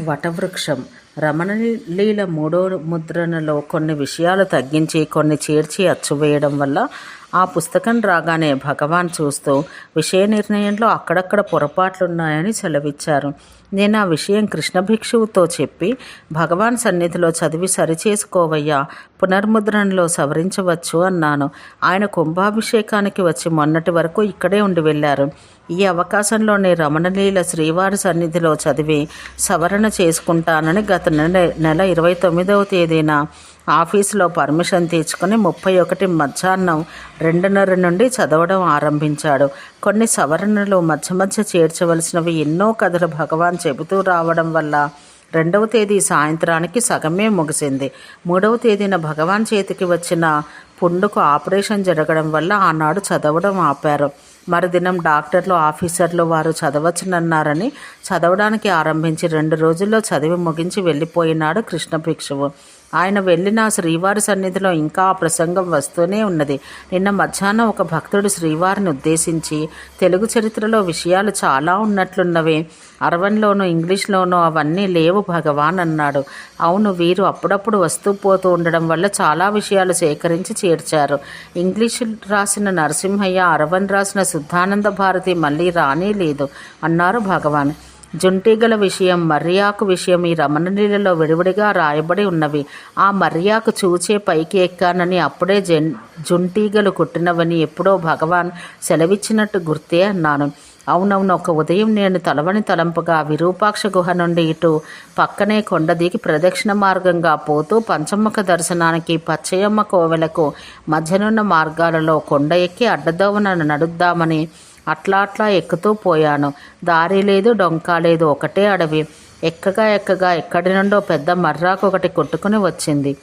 వటవృక్షం రమణలీల మూడో ముద్రణలో కొన్ని విషయాలు తగ్గించి కొన్ని చేర్చి అచ్చువేయడం వల్ల ఆ పుస్తకం రాగానే భగవాన్ చూస్తూ విషయ నిర్ణయంలో అక్కడక్కడ పొరపాట్లున్నాయని సెలవిచ్చారు. నేను ఆ విషయం కృష్ణ భిక్షువుతో చెప్పి భగవాన్ సన్నిధిలో చదివి సరిచేసుకోవయ్యా పునర్ముద్రణలో సవరించవచ్చు అన్నాను. ఆయన కుంభాభిషేకానికి వచ్చి మొన్నటి వరకు ఇక్కడే ఉండి వెళ్ళారు. ఈ అవకాశంలోనే రమణలీల శ్రీవారి సన్నిధిలో చదివి సవరణ చేసుకుంటానని గత నెల నెల ఇరవై తొమ్మిదవ తేదీన ఆఫీసులో పర్మిషన్ తీసుకుని ముప్పై ఒకటి మధ్యాహ్నం రెండున్నర నుండి చదవడం ఆరంభించాడు. కొన్ని సవరణలు మధ్య మధ్య చేర్చవలసినవి ఎన్నో కథలు భగవాన్ చెబుతూ రావడం వల్ల రెండవ తేదీ సాయంత్రానికి సగమే ముగిసింది. మూడవ తేదీన భగవాన్ చేతికి వచ్చిన పుండుకు ఆపరేషన్ జరగడం వల్ల ఆనాడు చదవడం ఆపారు. మరుదినం డాక్టర్లు ఆఫీసర్లు వారు చదవచ్చునన్నారని చదవడానికి ఆరంభించి రెండు రోజుల్లో చదివి ముగించి వెళ్ళిపోయినాడు కృష్ణ భిక్షువు. ఆయన వెళ్ళిన శ్రీవారి సన్నిధిలో ఇంకా ఆ ప్రసంగం వస్తూనే ఉన్నది. నిన్న మధ్యాహ్నం ఒక భక్తుడు శ్రీవారిని ఉద్దేశించి తెలుగు చరిత్రలో విషయాలు చాలా ఉన్నట్లున్నవే. అరవన్లోనూ ఇంగ్లీష్లోనూ అవన్నీ లేవు భగవాన్ అన్నాడు. అవును వీరు అప్పుడప్పుడు వస్తూ పోతూ ఉండడం వల్ల చాలా విషయాలు సేకరించి చేర్చారు. ఇంగ్లీష్ రాసిన నరసింహయ్య అరవన్ రాసిన శుద్ధానంద భారతి మళ్ళీ రానే లేదు అన్నారు భగవాన్. జుంటీగల విషయం మర్యాకు విషయం ఈ రమణలీలలో విడివిడిగా రాయబడి ఉన్నవి. ఆ మర్యాకు చూచే పైకి ఎక్కానని అప్పుడే జన్ జుంటీగలు కుట్టినవని ఎప్పుడో భగవాన్ సెలవిచ్చినట్టు గుర్తే అన్నాను. అవునవును ఒక ఉదయం నేను తలవని తలంపుగా విరూపాక్ష గుహ నుండి ఇటు పక్కనే కొండ దిగి ప్రదక్షిణ మార్గంగా పోతూ పంచమ్మక దర్శనానికి పచ్చయమ్మ కోవెలకు మధ్యనున్న మార్గాలలో కొండ ఎక్కి అడ్డదోవన నడుద్దామని అట్లా అట్లా ఎక్కుతూ పోయాను. దారి లేదు డొంక లేదు ఒకటే అడవి. ఎక్కగా ఎక్కగా ఎక్కడి నుండో పెద్ద మర్రాకు ఒకటి కొట్టుకుని వచ్చింది.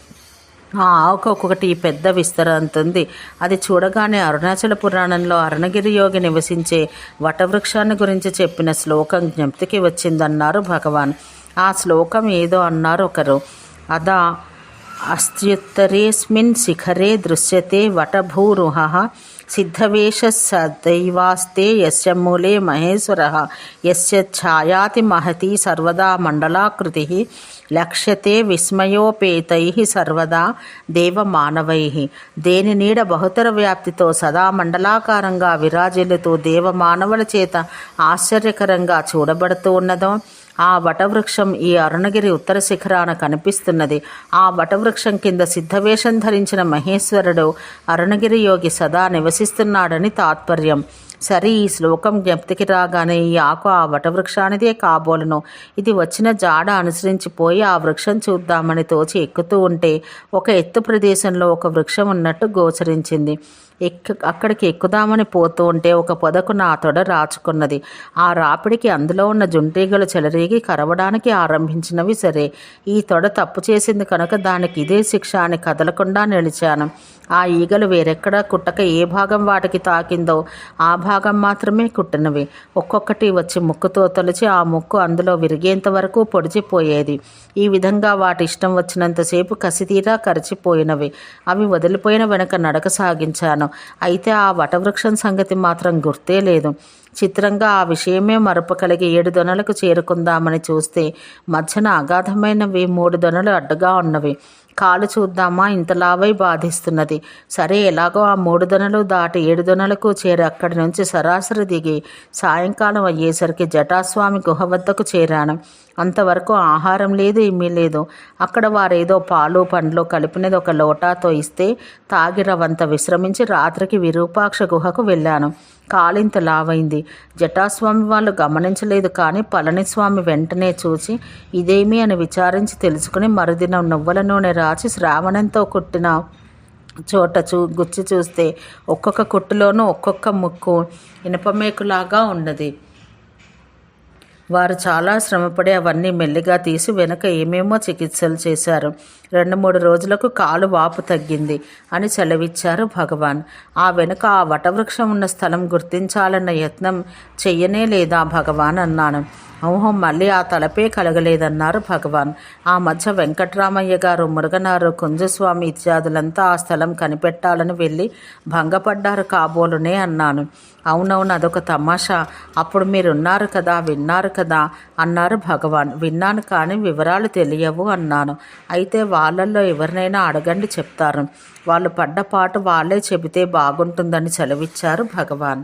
ఆ ఆవుకు ఒక్కొక్కటి పెద్ద విస్తరంతుంది అది చూడగానే అరుణాచల పురాణంలో అరుణగిరి యోగి నివసించే వటవృక్షాన్ని గురించి చెప్పిన శ్లోకం జ్ఞప్తికి వచ్చిందన్నారు భగవాన్. ఆ శ్లోకం ఏదో అన్నారు ఒకరు. అదా అస్త్యుత్తరేస్మిన్ శిఖరే దృశ్యతే వటభూరుహ. సిద్ధవేష ఎస్య మూలే మహేశ్వర యస్య ఛాయాతి మహతి సర్వదా మండలాకృతి లక్ష్యతే విస్మయోపేతై సర్వదా దేవమానవై దేని నీడ బహుతర వ్యాప్తితో సదా మండలాకారంగా విరాజిల్లుతూ దేవమానవుల చేత ఆశ్చర్యకరంగా చూడబడుతూ ఉన్నదో ఆ వటవృక్షం ఈ అరుణగిరి ఉత్తర శిఖరాన కనిపిస్తున్నది. ఆ వటవృక్షం కింద సిద్ధవేషం ధరించిన మహేశ్వరుడు అరుణగిరి యోగి సదా నివసిస్తున్నాడని తాత్పర్యం. సరే ఈ శ్లోకం జ్ఞప్తికి రాగానే ఈ ఆకు ఆ వటవృక్షానిదే కాబోలను. ఇది వచ్చిన జాడ అనుసరించిపోయి ఆ వృక్షం చూద్దామని తోచి ఎక్కుతూ ఉంటే ఒక ఎత్తు ప్రదేశంలో ఒక వృక్షం ఉన్నట్టు గోచరించింది. ఎక్క అక్కడికి ఎక్కుదామని పోతూ ఉంటే ఒక పొదకు నా తొడ రాచుకున్నది. ఆ రాపిడికి అందులో ఉన్న జుంటీగలు చెలరేగి కరవడానికి ఆరంభించినవి సరే. ఈ తొడ తప్పు చేసింది కనుక దానికి ఇదే శిక్ష అని కదలకుండా నిలిచాను. ఆ ఈగలు వేరెక్కడా కుట్టక ఏ భాగం వాటికి తాకిందో ఆ భాగం మాత్రమే కుట్టినవి. ఒక్కొక్కటి వచ్చి ముక్కుతో తొలిచి ఆ ముక్కు అందులో విరిగేంత వరకు పొడిచిపోయేది. ఈ విధంగా వాటి ఇష్టం వచ్చినంతసేపు కసితీరా కరిచిపోయినవి. అవి వదిలిపోయిన వెనక నడక సాగించాను. అయితే ఆ వటవృక్షం సంగతి మాత్రం గుర్తే లేదు. చిత్రంగా ఆ విషయమే మరపు కలిగి ఏడు దొనలకు చేరుకుందామని చూస్తే మధ్యన అగాధమైనవి మూడు దొనలు అడ్డుగా ఉన్నవి. కాలు చూద్దామా? ఇంతలావై బాధిస్తున్నది. సరే ఎలాగో ఆ మూడు దొనలు దాటి ఏడు దొనలకు చేరి అక్కడి నుంచి సరాసరి దిగి సాయంకాలం అయ్యేసరికి జటాస్వామి గుహ వద్దకు చేరాను. అంతవరకు ఆహారం లేదు ఏమీ లేదు. అక్కడ వారేదో పాలు పండ్లు కలిపినది ఒక లోటాతో ఇస్తే తాగిరవంత విశ్రమించి రాత్రికి విరూపాక్ష గుహకు వెళ్ళాను. కాలింత లావైంది. జటాస్వామి వాళ్ళు గమనించలేదు కానీ పళనిస్వామి వెంటనే చూసి ఇదేమి? అని విచారించి తెలుసుకుని మరుదినం నువ్వుల నూనె రాచి శ్రావణంతో కుట్టిన చోట చూ గుచ్చి చూస్తే ఒక్కొక్క కుట్టులోనూ ఒక్కొక్క ముక్కు ఇనపమేకులాగా ఉన్నది. వారు చాలా శ్రమపడి అవన్నీ మెల్లిగా తీసి వెనుక ఏమేమో చికిత్సలు చేశారు. రెండు మూడు రోజులకు కాలు వాపు తగ్గింది అని సెలవిచ్చారు భగవాన్. ఆ వెనుక ఆ వటవృక్షం ఉన్న స్థలం గుర్తించాలన్న యత్నం చెయ్యనే లేదా భగవాన్ అన్నాను. ఓహో మళ్ళీ ఆ తలపే కలగలేదన్నారు భగవాన్. ఆ మధ్య వెంకట్రామయ్య గారు మురుగనారు కుంజస్వామి ఇత్యాదులంతా ఆ స్థలం కనిపెట్టాలని వెళ్ళి భంగపడ్డారు కాబోలునే అన్నాను. అవునవును అదొక తమాషా. అప్పుడు మీరున్నారు కదా విన్నారు కదా అన్నారు భగవాన్. విన్నాను కానీ వివరాలు తెలియవు అన్నాను. అయితే వాళ్ళల్లో ఎవరినైనా అడగండి చెప్తారు వాళ్ళు పడ్డ పాటు వాళ్ళే చెబితే బాగుంటుందని సెలవిచ్చారు భగవాన్.